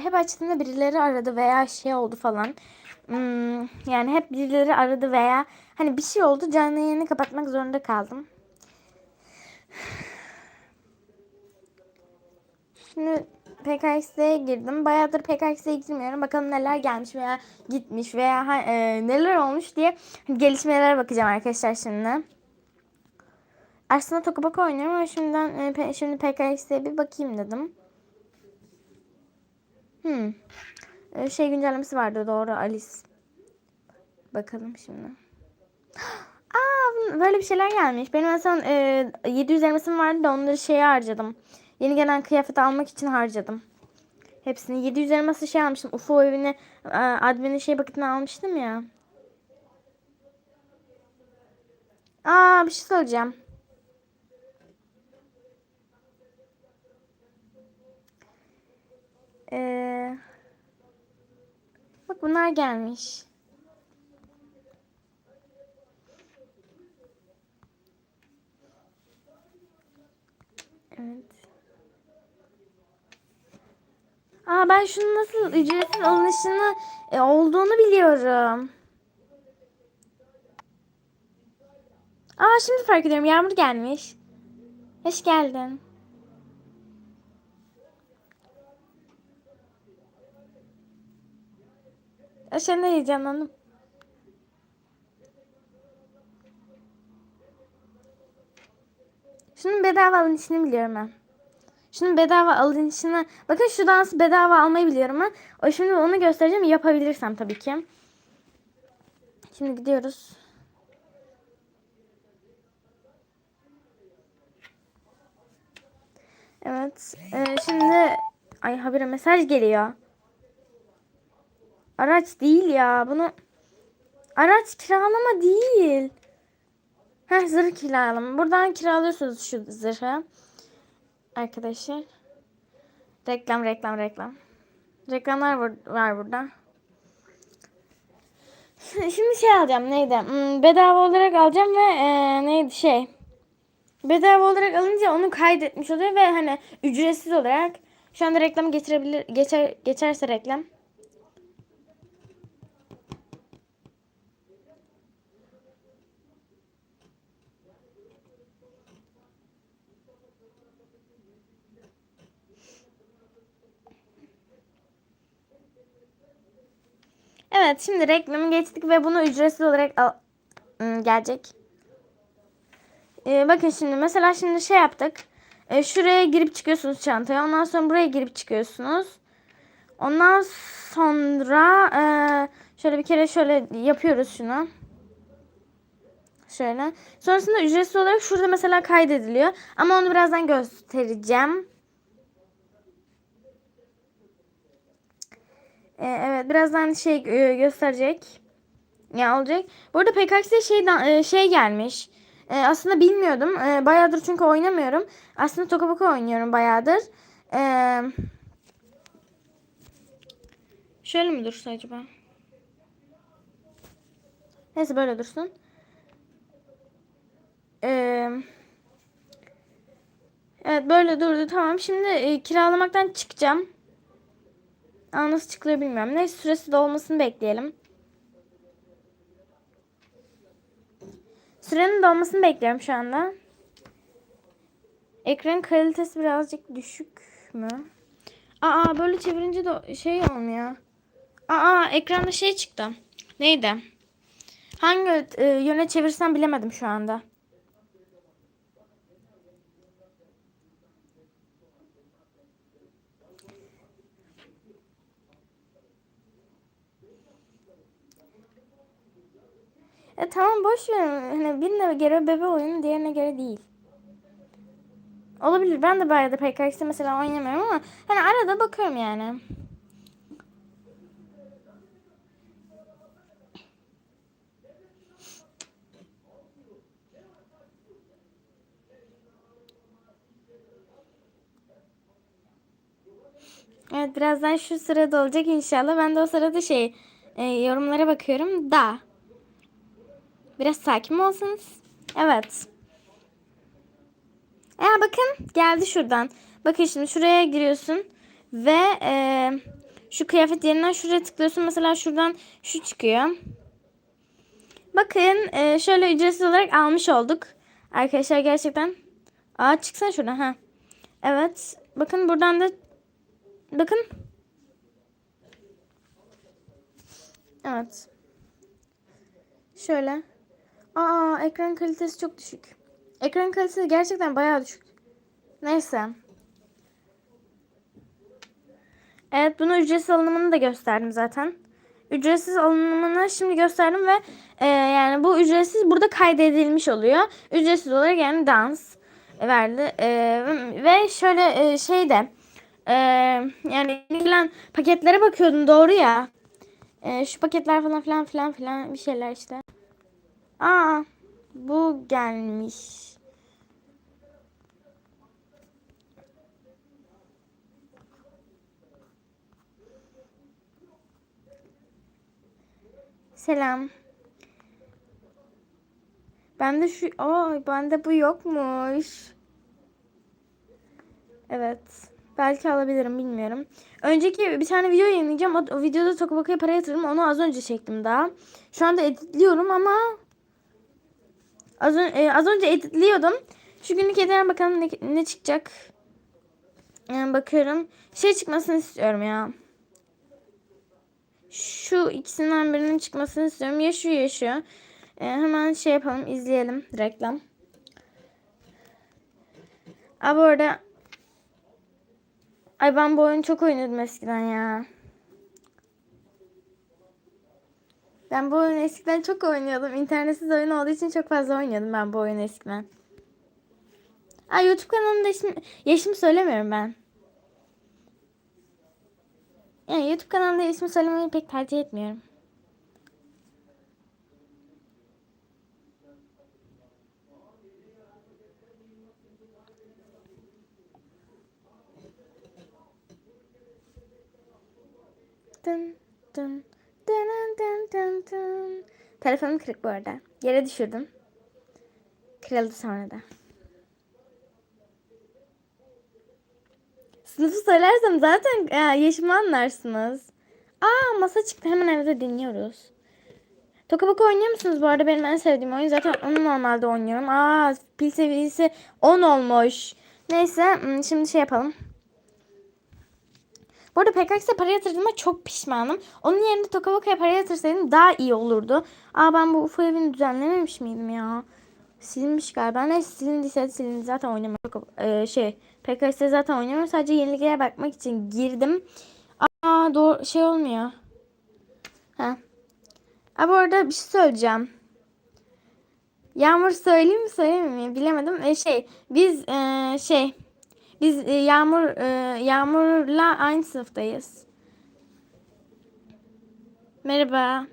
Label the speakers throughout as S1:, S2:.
S1: hep açtığımda birileri aradı veya şey oldu falan. Hmm, yani hep birileri aradı veya hani bir şey oldu canlı yayını kapatmak zorunda kaldım. Şimdi PKX'ye girdim. Bayağıdır PKX'ye girmiyorum. Bakalım neler gelmiş veya gitmiş veya e, neler olmuş diye gelişmelere bakacağım arkadaşlar şimdi. Aslında Tokabok oynuyorum ama şimdiden e, şimdi PKX'ye bir bakayım dedim. Hmm. E, şey güncellemesi vardı doğru Alice. Bakalım şimdi. Aa böyle bir şeyler gelmiş. Benim en son e, 700 elmasım vardı da onları şeye harcadım. Yeni gelen kıyafet almak için harcadım. Hepsini 700 elması şey almıştım. UFO evine e, adminin şey paketini almıştım ya. Aa bir şey söyleyeceğim. Ee, bak bunlar gelmiş. Evet. Aa ben şunun nasıl ücretsiz alınışını e, olduğunu biliyorum. Aa şimdi fark ediyorum. Yağmur gelmiş. Hoş geldin. Aşağıda heyecanlandım. Şunun bedava alınışını biliyorum ben. Şunun bedava alınışını... Bakın şu dansı bedava almayı biliyorum ben. O şimdi onu göstereceğim yapabilirsem tabii ki. Şimdi gidiyoruz. Evet. Ee, şimdi... Ay habire mesaj geliyor. Araç değil ya. Bunu... Araç kiralama değil. Heh zırh kiralama. Buradan kiralıyorsunuz şu zırhı. Arkadaşlar. Reklam reklam reklam. Reklamlar var, burada. Şimdi şey alacağım neydi? Hmm, bedava olarak alacağım ve e, neydi şey? Bedava olarak alınca onu kaydetmiş oluyor ve hani ücretsiz olarak şu anda reklamı getirebilir geçer geçerse reklam. Evet şimdi reklamı geçtik ve bunu ücretsiz olarak al Hmm, gelecek. Ee, bakın şimdi mesela şimdi şey yaptık. Ee, şuraya girip çıkıyorsunuz çantaya. Ondan sonra buraya girip çıkıyorsunuz. Ondan sonra e, şöyle bir kere şöyle yapıyoruz şunu. Şöyle. Sonrasında ücretsiz olarak şurada mesela kaydediliyor. Ama onu birazdan göstereceğim. Ee, evet birazdan şey e, gösterecek. Ya olacak. Bu arada PKX'e şeyden e, şey gelmiş. E, aslında bilmiyordum. E, bayağıdır çünkü oynamıyorum. Aslında Tokaboka oynuyorum bayağıdır. E, şöyle mi dursa acaba? Neyse böyle dursun. E, evet böyle durdu. Tamam. Şimdi e, kiralamaktan çıkacağım. Aa, nasıl çıkılıyor bilmiyorum. Neyse süresi dolmasını bekleyelim. Sürenin dolmasını bekliyorum şu anda. Ekran kalitesi birazcık düşük mü? Aa böyle çevirince de şey olmuyor. Aa ekranda şey çıktı. Neydi? Hangi e, yöne çevirsem bilemedim şu anda. E tamam boş ver. Hani birine göre bebe oyunu diğerine göre değil. Olabilir. Ben de bayağı da PKX'de mesela oynamıyorum ama hani arada bakıyorum yani. Evet birazdan şu sırada olacak inşallah. Ben de o sırada şey e, yorumlara bakıyorum da. Biraz sakin mi olsanız? Evet. Ya bakın geldi şuradan. Bakın şimdi şuraya giriyorsun ve e, Şu kıyafet yerinden şuraya tıklıyorsun. Mesela şuradan şu çıkıyor. Bakın e, şöyle ücretsiz olarak almış olduk. Arkadaşlar gerçekten. Aa çıksana şuradan. ha. Evet. Bakın buradan da bakın. Evet. Şöyle. Aa ekran kalitesi çok düşük. Ekran kalitesi gerçekten bayağı düşük. Neyse. Evet bunu ücretsiz alınımını da gösterdim zaten. Ücretsiz alınımını şimdi gösterdim ve e, yani bu ücretsiz burada kaydedilmiş oluyor. Ücretsiz olarak yani dans verdi. E, ve şöyle e, şey de e, yani gelen paketlere bakıyordum doğru ya. E, şu paketler falan filan filan filan bir şeyler işte. Aa bu gelmiş. Selam. Bende şu Aa bende bu yokmuş. Evet. Belki alabilirim bilmiyorum. Önceki bir tane video yayınlayacağım. O, o videoda Tokabaka'ya para yatırdım. Onu az önce çektim daha. Şu anda editliyorum ama az, ön- e, az önce editliyordum. Şu günlük editlerine bakalım ne, ne çıkacak. Yani bakıyorum. Şey çıkmasını istiyorum ya. Şu ikisinden birinin çıkmasını istiyorum. Ya şu ya şu. Ee, hemen şey yapalım izleyelim reklam. Aa bu arada Ay ben bu oyunu çok oynadım eskiden ya. Ben bu oyunu eskiden çok oynuyordum. İnternetsiz oyun olduğu için çok fazla oynuyordum ben bu oyunu eskiden. Ay YouTube kanalımda yaşım, yaşımı söylemiyorum ben. Yani YouTube kanalında yaşımı söylemeyi pek tercih etmiyorum. Dın dın Telefonum kırık bu arada. Yere düşürdüm. Kırıldı sonra da. Sınıfı söylersem zaten e, yaşımı anlarsınız. Aa masa çıktı hemen evde dinliyoruz. Tokabaka oynuyor musunuz bu arada? Benim en sevdiğim oyun. Zaten onu normalde oynuyorum. Aa pil seviyesi 10 olmuş. Neyse hmm, şimdi şey yapalım. Bu arada PKX'e para yatırdığıma çok pişmanım. Onun yerine Tokabaka'ya para yatırsaydım daha iyi olurdu. Aa ben bu UFO evini düzenlememiş miydim ya? Silinmiş galiba. Ne silindiyse silindi. Zaten oynamıyorum. Ee, şey PKX'de zaten oynamıyorum. Sadece yeniliklere bakmak için girdim. Aa doğru şey olmuyor. Ha. Aa bu arada bir şey söyleyeceğim. Yağmur söyleyeyim mi söyleyeyim mi bilemedim. Ee, şey biz ee, şey biz e, Yağmur e, Yağmur'la aynı sınıftayız. Merhaba.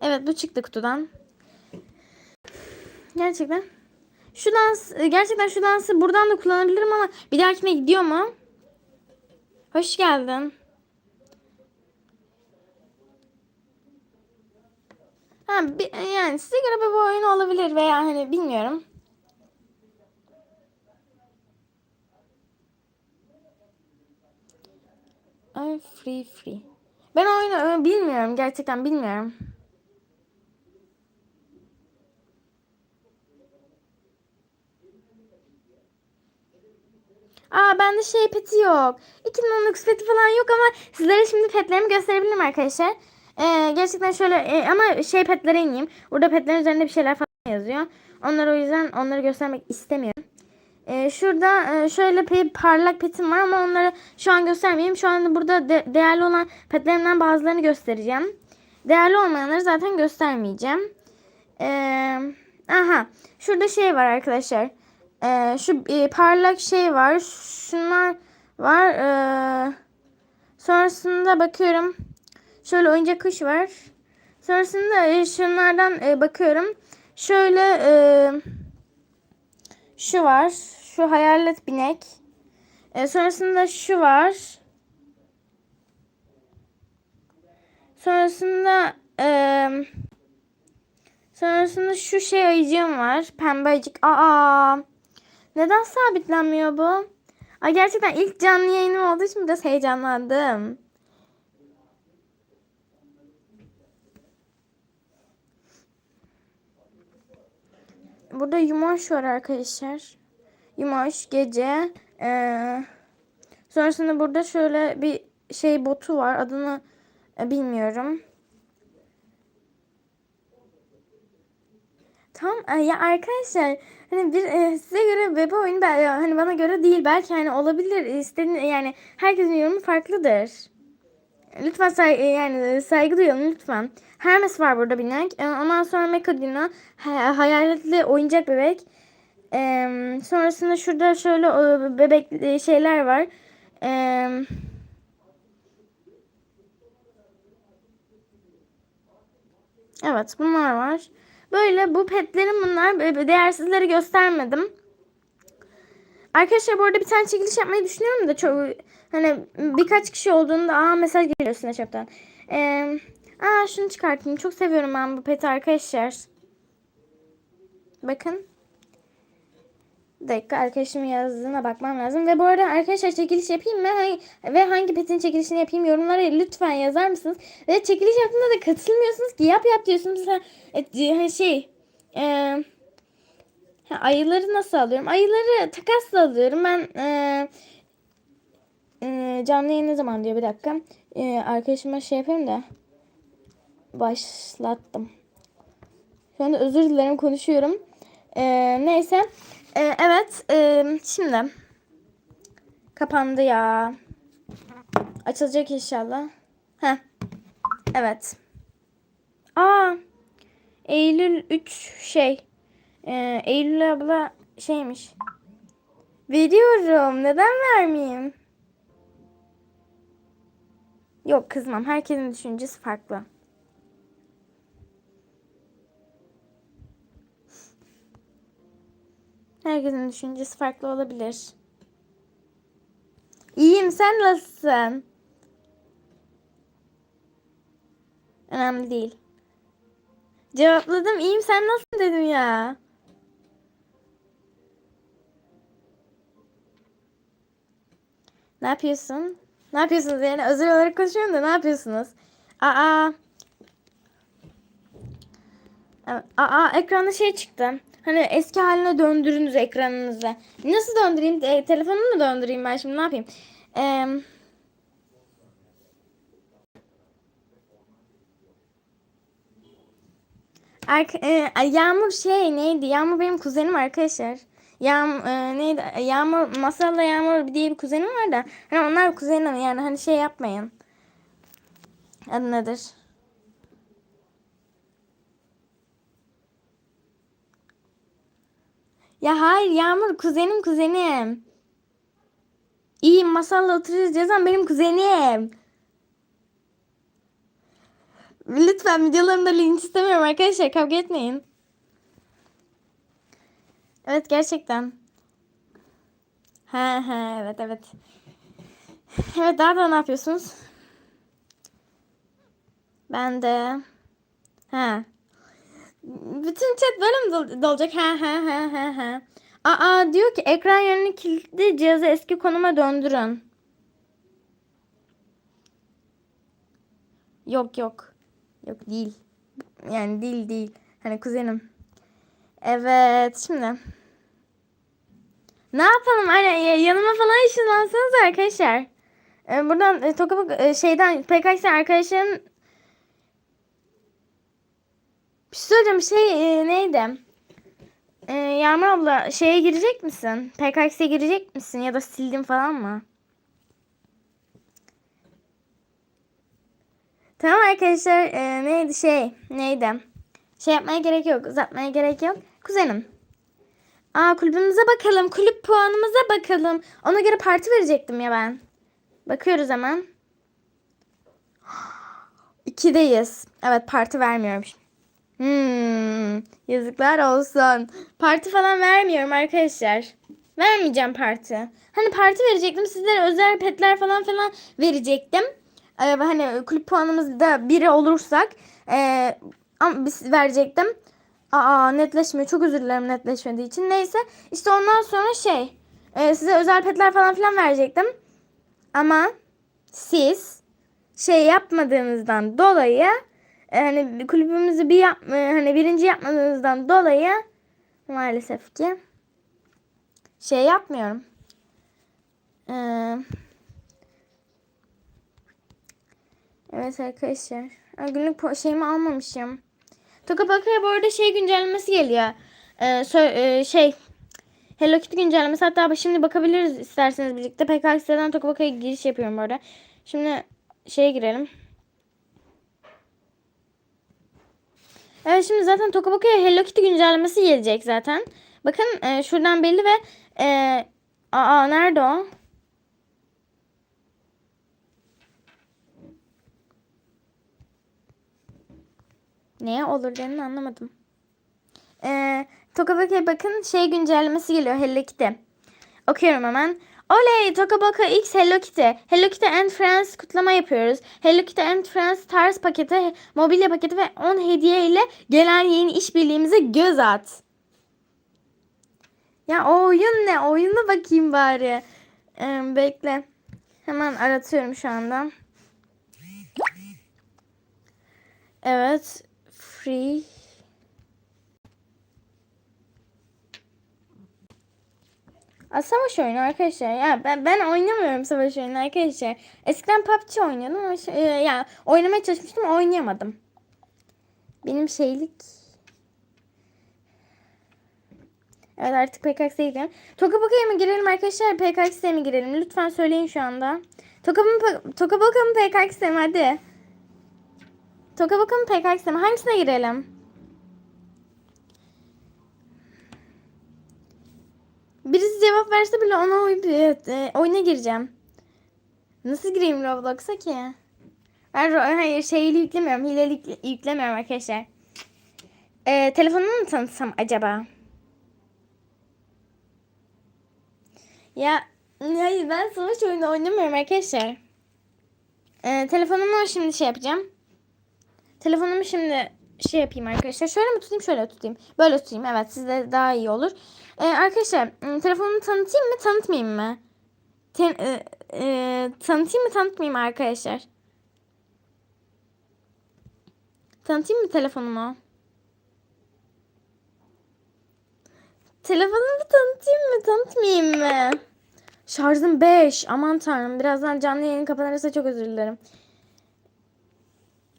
S1: Evet bu çıktı kutudan. Gerçekten. Şu dans e, gerçekten şu dansı buradan da kullanabilirim ama bir dahakine gidiyor mu? Hoş geldin. Ha, yani size göre bir oyun olabilir veya hani bilmiyorum. Ay free free. Ben oyunu e, bilmiyorum gerçekten bilmiyorum. Aa bende şey peti yok. 2019 peti falan yok ama sizlere şimdi petlerimi gösterebilirim arkadaşlar. Ee, gerçekten şöyle e, ama şey petlere ineyim. Burada petlerin üzerinde bir şeyler falan yazıyor. Onları o yüzden onları göstermek istemiyorum. Ee, şurada e, şöyle bir parlak petim var ama onları şu an göstermeyeyim. Şu anda burada de- değerli olan petlerimden bazılarını göstereceğim. Değerli olmayanları zaten göstermeyeceğim. Ee, aha şurada şey var arkadaşlar. Ee, şu e, parlak şey var. Şunlar var. Ee, sonrasında bakıyorum. Şöyle oyuncak kuş var. Sonrasında e, şunlardan e, bakıyorum. Şöyle e, şu var. Şu hayalet binek. E, sonrasında şu var. Sonrasında e, sonrasında şu şey ayıcığım var. Pembe ayıcık. Aa. Neden sabitlenmiyor bu? Ay gerçekten ilk canlı yayınım olduğu için biraz heyecanlandım. Burada yumaş var arkadaşlar. Yumoş gece. Ee, sonrasında burada şöyle bir şey botu var. Adını e, bilmiyorum. Tamam e, ya arkadaşlar hani bir e, size göre bebe oyunu ben, ya hani bana göre değil belki hani olabilir istediğin yani herkesin yorumu farklıdır. Lütfen say e, yani saygı duyalım lütfen. Hermes var burada binek. E, Ondan sonra Mekadina ha- hayaletli oyuncak bebek. E, sonrasında şurada şöyle e, bebek e, şeyler var. E, evet bunlar var. Böyle bu petlerin bunlar. Değersizleri göstermedim. Arkadaşlar bu arada bir tane çekiliş yapmayı düşünüyorum da çok hani birkaç kişi olduğunda aa mesaj geliyor Snapchat'tan. Ee, aa şunu çıkartayım. Çok seviyorum ben bu peti arkadaşlar. Bakın. Bir dakika arkadaşımın yazdığına bakmam lazım. Ve bu arada arkadaşlar çekiliş yapayım mı? Ve hangi petin çekilişini yapayım yorumlara lütfen yazar mısınız? Ve çekiliş yaptığında da katılmıyorsunuz ki yap yap diyorsunuz. Ha, e, şey Ha, ayıları nasıl alıyorum? Ayıları takasla alıyorum. Ben e, e, canlı yayın ne zaman diyor bir dakika. E, arkadaşıma şey yapayım da. Başlattım. Şu anda özür dilerim konuşuyorum. E, neyse. E, evet. E, şimdi. Kapandı ya. Açılacak inşallah. Heh. Evet. Aa. Eylül 3 şey. Ee, Eylül abla şeymiş. Veriyorum. Neden vermeyeyim? Yok kızmam. Herkesin düşüncesi farklı. Herkesin düşüncesi farklı olabilir. İyiyim. Sen nasılsın? Önemli değil. Cevapladım. İyiyim. Sen nasılsın dedim ya. Ne yapıyorsun? Ne yapıyorsunuz yani? Özel olarak konuşuyorum da ne yapıyorsunuz? Aa. Evet, Aa ekranda şey çıktı. Hani eski haline döndürünüz ekranınızı. Nasıl döndüreyim? E, telefonumu mu döndüreyim ben şimdi ne yapayım? Eee Arka, e, Yağmur şey neydi? Yağmur benim kuzenim arkadaşlar. Yağmur e, neydi? Yağmur Masal'la Yağmur diye bir kuzenim var da. Hani onlar kuzenim yani hani şey yapmayın. Adı nedir? Ya hayır Yağmur kuzenim kuzenim. İyi Masal'la oturuyoruz diyorsan benim kuzenim. Lütfen videolarımda linç istemiyorum arkadaşlar kavga etmeyin. Evet gerçekten. Ha ha evet evet. Evet daha da ne yapıyorsunuz? Ben de. Ha. Bütün chat böyle mi dol- dolacak? Ha ha ha ha ha. Aa diyor ki ekran yönünü kilitli cihazı eski konuma döndürün. Yok yok. Yok değil. Yani değil değil. Hani kuzenim. Evet şimdi. Ne yapalım? Aynen ya- yanıma falan ışınlansanız arkadaşlar. Ee, buradan e, Tokabuk e, şeyden PKX arkadaşların bir şey söyleyeceğim şey e, neydi? E, Yağmur abla şeye girecek misin? PKX'e girecek misin? Ya da sildin falan mı? Tamam arkadaşlar e, neydi şey neydi? Şey yapmaya gerek yok uzatmaya gerek yok. Kuzenim. Aa kulübümüze bakalım. Kulüp puanımıza bakalım. Ona göre parti verecektim ya ben. Bakıyoruz hemen. İkideyiz. Evet parti vermiyorum. Hmm, yazıklar olsun. Parti falan vermiyorum arkadaşlar. Vermeyeceğim parti. Hani parti verecektim. Sizlere özel petler falan falan verecektim. Ee, hani kulüp puanımızda biri olursak ee, verecektim. Aa netleşmiyor. Çok özür dilerim netleşmediği için. Neyse işte ondan sonra şey e, size özel petler falan filan verecektim. Ama siz şey yapmadığınızdan dolayı hani kulübümüzü bir yap, e, hani birinci yapmadığınızdan dolayı Maalesef ki. Şey yapmıyorum. Ee, evet arkadaşlar. Günlük şeyimi almamışım. Tokapaka'ya bu arada şey güncellemesi geliyor. Ee, sö- e, şey Hello Kitty güncellemesi. Hatta şimdi bakabiliriz isterseniz birlikte. PKX'den Tokapaka'ya giriş yapıyorum bu arada. Şimdi şeye girelim. Şimdi zaten Tokapaka'ya Hello Kitty güncellemesi gelecek zaten. Bakın e, şuradan belli ve e, aa nerede o? Neye olur dediğini anlamadım. Ee, Tokabaka'ya bakın şey güncellemesi geliyor Hello Kitty. Okuyorum hemen. Oley Tokabaka X Hello Kitty. Hello Kitty and Friends kutlama yapıyoruz. Hello Kitty and Friends tarz paketi, mobilya paketi ve 10 hediye ile gelen yeni işbirliğimize göz at. Ya o oyun ne? Oyuna bakayım bari. Ee, bekle. Hemen aratıyorum şu anda. Evet. Free. Aa, savaş oyunu arkadaşlar. Ya ben, ben oynamıyorum savaş oyunu arkadaşlar. Eskiden PUBG oynuyordum ama şey- e, yani oynamaya çalışmıştım ama oynayamadım. Benim şeylik Evet artık PKX'e gidelim. Tokaboka'ya mı girelim arkadaşlar? PKX'e mi girelim? Lütfen söyleyin şu anda. Tokaboka mı PKX'e mi? Hadi. Tokaboka mı PKX'e mi? Hangisine girelim? Birisi cevap verse bile ona oy, evet, e, oyuna gireceğim. Nasıl gireyim Roblox'a ki? Ben hayır şeyli yüklemiyorum. Hileli yükle- yüklemiyorum arkadaşlar. E, telefonumu mu tanıtsam acaba? Ya hayır ben savaş oyunu oynamıyorum arkadaşlar. E, telefonumu şimdi şey yapacağım. Telefonumu şimdi şey yapayım arkadaşlar. Şöyle mi tutayım şöyle tutayım. Böyle tutayım evet sizde daha iyi olur. Ee, arkadaşlar m, telefonumu tanıtayım mı tanıtmayayım mı? Ten, e, e, tanıtayım mı tanıtmayayım mı arkadaşlar? Tanıtayım mı telefonumu? Telefonumu tanıtayım mı tanıtmayayım mı? Şarjım 5. Aman tanrım birazdan canlı yayın kapanırsa çok özür dilerim.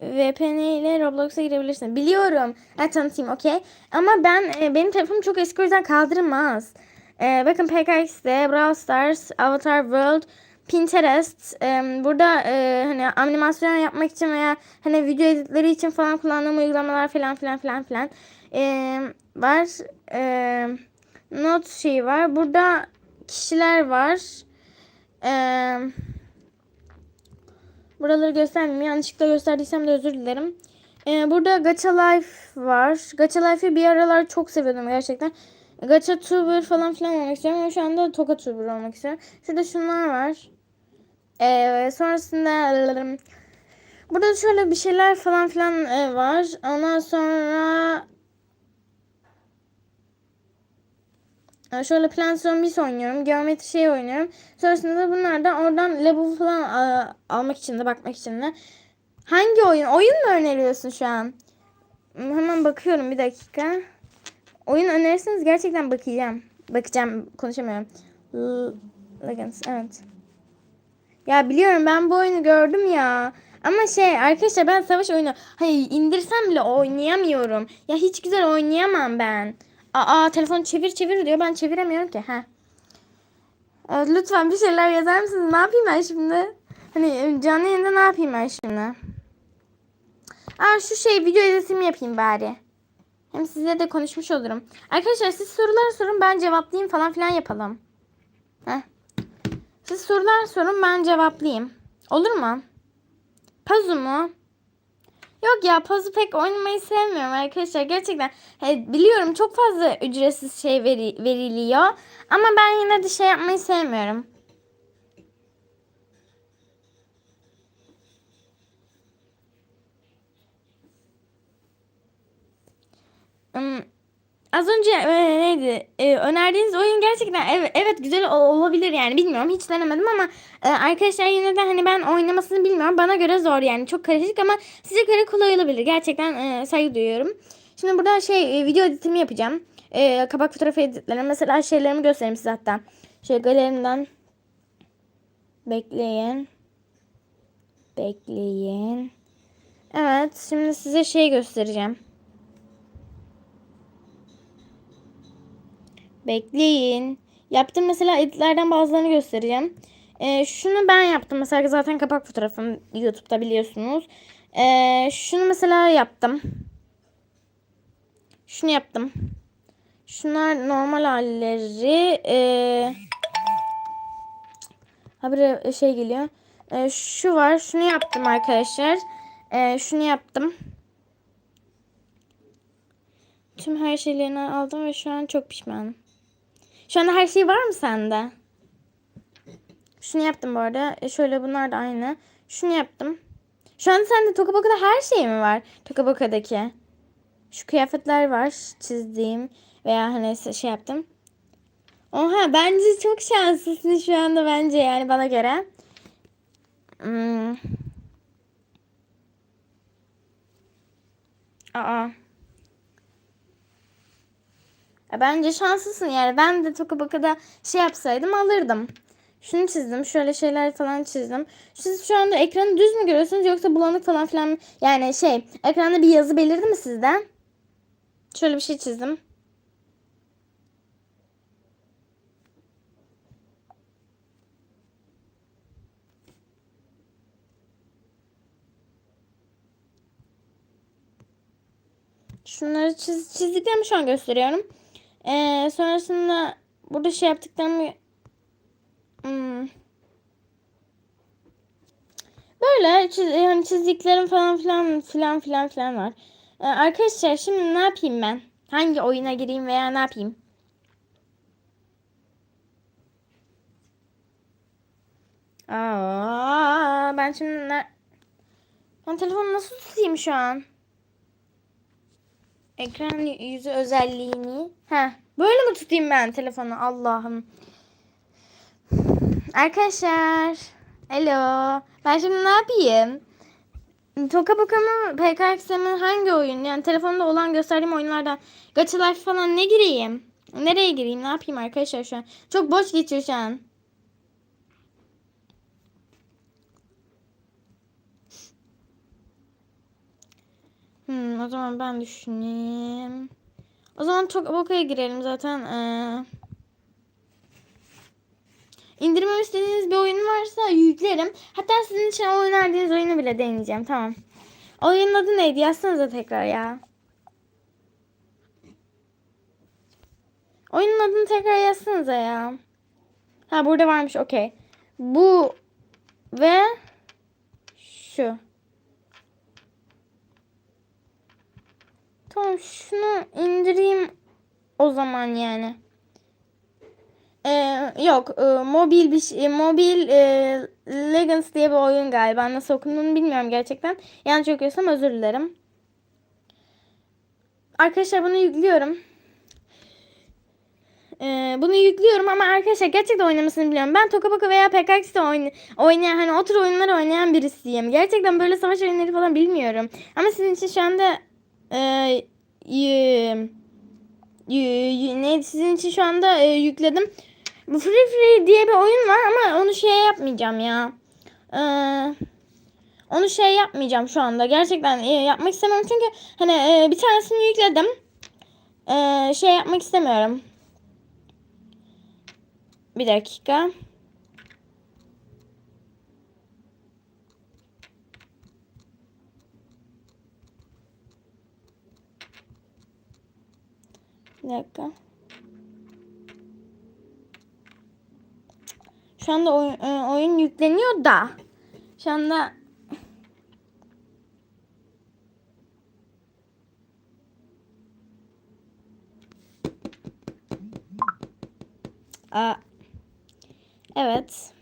S1: VPN ile Roblox'a girebilirsin. Biliyorum. Ha, tanıtayım okey. Ama ben e, benim telefonum çok eski o yüzden kaldırmaz. E, bakın PKX'de Brawl Stars, Avatar World, Pinterest. E, burada e, hani animasyon yapmak için veya hani video editleri için falan kullandığım uygulamalar falan filan filan filan e, var. E, not şeyi var. Burada kişiler var. Eee Buraları göstermeyeyim. Yanlışlıkla gösterdiysem de özür dilerim. Ee, burada Gacha Life var. Gacha Life'ı bir aralar çok seviyordum gerçekten. Gacha Tuber falan filan olmak istiyorum ama şu anda Toka Tuber olmak istiyorum. Şurada şunlar var. Ee, sonrasında burada şöyle bir şeyler falan filan e, var. Ondan sonra Şöyle Plant Zombies oynuyorum. Geometri şey oynuyorum. Sonrasında da bunlardan oradan level falan a, almak için de bakmak için de. Hangi oyun? Oyun mu öneriyorsun şu an? Hmm, Hemen bakıyorum bir dakika. Oyun önerirseniz gerçekten bakacağım. Bakacağım konuşamıyorum. Legends evet. Ya biliyorum ben bu oyunu gördüm ya. Ama şey arkadaşlar ben savaş oyunu hayır indirsem bile oynayamıyorum. Ya hiç güzel oynayamam ben. Aa telefon çevir çevir diyor. Ben çeviremiyorum ki. Ha. Evet, lütfen bir şeyler yazar mısınız? Ne yapayım ben şimdi? Hani canlı yayında ne yapayım ben şimdi? Aa şu şey video editimi yapayım bari. Hem size de konuşmuş olurum. Arkadaşlar siz sorular sorun ben cevaplayayım falan filan yapalım. Heh. Siz sorular sorun ben cevaplayayım. Olur mu? Pazu mu? Yok ya puzzle pek oynamayı sevmiyorum arkadaşlar. Gerçekten he, biliyorum çok fazla ücretsiz şey veri, veriliyor. Ama ben yine de şey yapmayı sevmiyorum. Hmm, Az önce e, neydi? E, önerdiğiniz oyun gerçekten evet, evet güzel ol- olabilir yani bilmiyorum hiç denemedim ama e, arkadaşlar yine de hani ben oynamasını bilmiyorum. Bana göre zor yani çok karışık ama size göre kolay olabilir. Gerçekten e, saygı duyuyorum. Şimdi burada şey e, video editimi yapacağım. e, kapak fotoğrafı editlerim. Mesela şeylerimi göstereyim size hatta. Şöyle galerimden bekleyin. Bekleyin. Evet şimdi size şey göstereceğim. Bekleyin. Yaptığım mesela editlerden bazılarını göstereceğim. Ee, şunu ben yaptım. Mesela zaten kapak fotoğrafım YouTube'da biliyorsunuz. Ee, şunu mesela yaptım. Şunu yaptım. Şunlar normal halleri. Ee, habire şey geliyor. Ee, şu var. Şunu yaptım arkadaşlar. Ee, şunu yaptım. Tüm her şeylerini aldım ve şu an çok pişmanım. Şu anda her şey var mı sende? Şunu yaptım bu arada. E, şöyle bunlar da aynı. Şunu yaptım. Şu anda sende Tokaboka'da her şey mi var? Tokaboka'daki. Şu kıyafetler var çizdiğim veya hani şey yaptım. Oha bence çok şanslısın şu anda bence yani bana göre. Hmm. Aa. Ya Bence şanslısın yani. Ben de Tokabaka'da şey yapsaydım alırdım. Şunu çizdim. Şöyle şeyler falan çizdim. Siz şu anda ekranı düz mü görüyorsunuz yoksa bulanık falan filan? Yani şey ekranda bir yazı belirdi mi sizde? Şöyle bir şey çizdim. Şunları çiz, çizdiklerimi şu an gösteriyorum. Ee, sonrasında burada şey yaptıklarımı hmm. böyle çiz, yani çizdiklerim falan filan filan filan filan var. Ee, arkadaşlar şimdi ne yapayım ben? Hangi oyuna gireyim veya ne yapayım? Aa, ben şimdi ne... Ben telefonu nasıl tutayım şu an? Ekran yüzü özelliğini. Ha, böyle mi tutayım ben telefonu? Allah'ım. Arkadaşlar. Hello. Ben şimdi ne yapayım? Toka? PKX'e mi? Hangi oyun? Yani telefonda olan gösterdiğim oyunlardan. Gacha Life falan ne gireyim? Nereye gireyim? Ne yapayım arkadaşlar şu an? Çok boş geçiyor şu an. Hmm, o zaman ben düşüneyim. O zaman çok Boka'ya girelim zaten. Ee, indirmemi istediğiniz bir oyun varsa yüklerim. Hatta sizin için o önerdiğiniz oyunu bile deneyeceğim. Tamam. Oyunun adı neydi? Yazsanıza tekrar ya. Oyunun adını tekrar yazsanıza ya. Ha burada varmış. Okey. Bu ve şu. Tamam şunu indireyim o zaman yani. Ee, yok e, mobil bir şey, mobil e, Legends diye bir oyun galiba nasıl okunduğunu bilmiyorum gerçekten. Yanlış okuyorsam özür dilerim. Arkadaşlar bunu yüklüyorum. Ee, bunu yüklüyorum ama arkadaşlar gerçekten oynamasını biliyorum. Ben Tokaboka veya PKX'de oyn oynayan hani o tür oyunlar oynayan birisiyim. Gerçekten böyle savaş oyunları falan bilmiyorum. Ama sizin için şu anda e, y- ne sizin için şu anda e, yükledim. Bu Free Free diye bir oyun var ama onu şey yapmayacağım ya. Ee, onu şey yapmayacağım şu anda. Gerçekten e, yapmak istemiyorum çünkü hani e, bir tanesini yükledim. E, şey yapmak istemiyorum. Bir dakika. Bir dakika. Şu anda oyun, e, oyun yükleniyor da. Şu anda Aa, evet.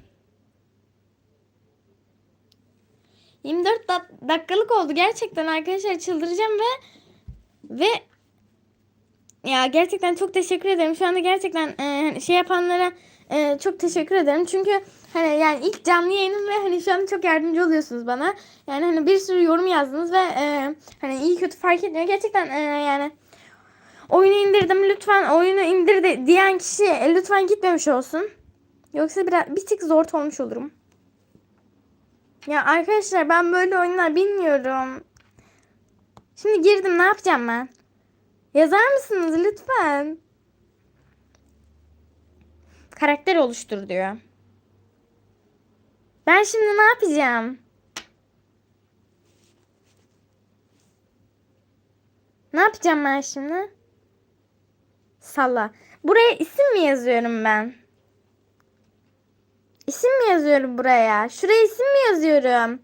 S1: 24 dak- dakikalık oldu gerçekten arkadaşlar çıldıracağım ve ve ya gerçekten çok teşekkür ederim. Şu anda gerçekten e, şey yapanlara e, çok teşekkür ederim. Çünkü hani yani ilk canlı yayınım ve hani şu anda çok yardımcı oluyorsunuz bana. Yani hani bir sürü yorum yazdınız ve e, hani iyi kötü fark etmiyor. Gerçekten e, yani oyunu indirdim lütfen oyunu indir de, diyen kişi e, lütfen gitmemiş olsun. Yoksa biraz bir tık zor olmuş olurum. Ya arkadaşlar ben böyle oyunlar bilmiyorum. Şimdi girdim ne yapacağım ben? Yazar mısınız lütfen? Karakter oluştur diyor. Ben şimdi ne yapacağım? Ne yapacağım ben şimdi? Salla. Buraya isim mi yazıyorum ben? İsim mi yazıyorum buraya? Şuraya isim mi yazıyorum?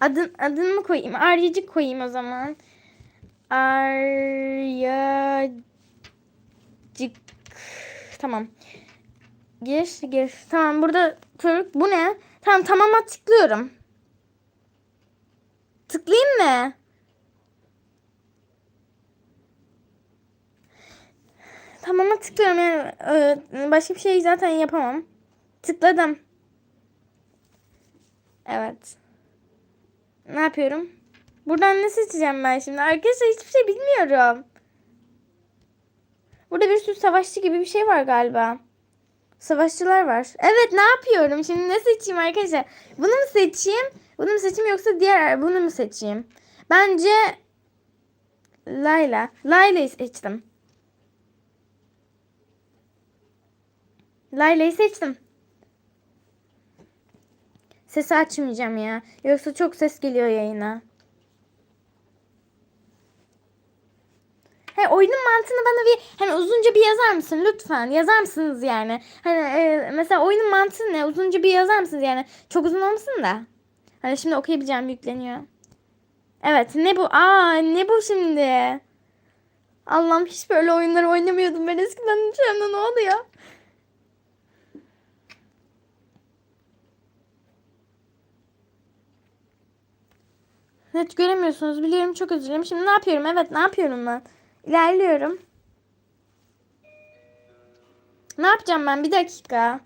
S1: Adın adını mı koyayım? Aryacık koyayım o zaman. Aryacık. Tamam. Gir, gir. Tamam burada Türk. Bu ne? Tamam tamama tıklıyorum. Tıklayayım mı? Tamama tıklıyorum yani e, başka bir şey zaten yapamam. Tıkladım. Evet. Ne yapıyorum? Buradan ne seçeceğim ben şimdi? Arkadaşlar hiçbir şey bilmiyorum. Burada bir sürü savaşçı gibi bir şey var galiba. Savaşçılar var. Evet ne yapıyorum? Şimdi ne seçeyim arkadaşlar? Bunu mu seçeyim? Bunu mu seçeyim yoksa diğer bunu mu seçeyim? Bence Layla. Layla'yı seçtim. Layla'yı seçtim. Sesi açmayacağım ya. Yoksa çok ses geliyor yayına. He, oyunun mantığını bana bir hani uzunca bir yazar mısın lütfen? Yazar mısınız yani? Hani e, mesela oyunun mantığı ne? Uzunca bir yazar mısınız yani? Çok uzun olmasın da. Hani şimdi okuyabileceğim yükleniyor. Evet ne bu? Aa ne bu şimdi? Allah'ım hiç böyle oyunları oynamıyordum ben eskiden. Şimdi ne oluyor? Net göremiyorsunuz. Biliyorum çok dilerim. Şimdi ne yapıyorum? Evet ne yapıyorum ben? İlerliyorum. Ne yapacağım ben? Bir dakika.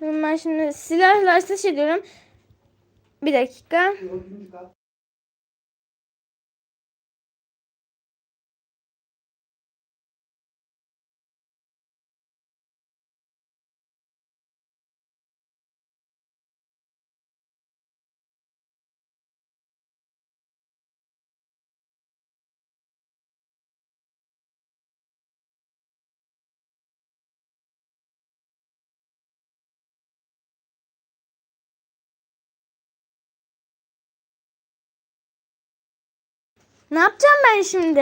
S1: Ben şimdi silahla ateş ediyorum. Bir dakika. Ne yapacağım ben şimdi?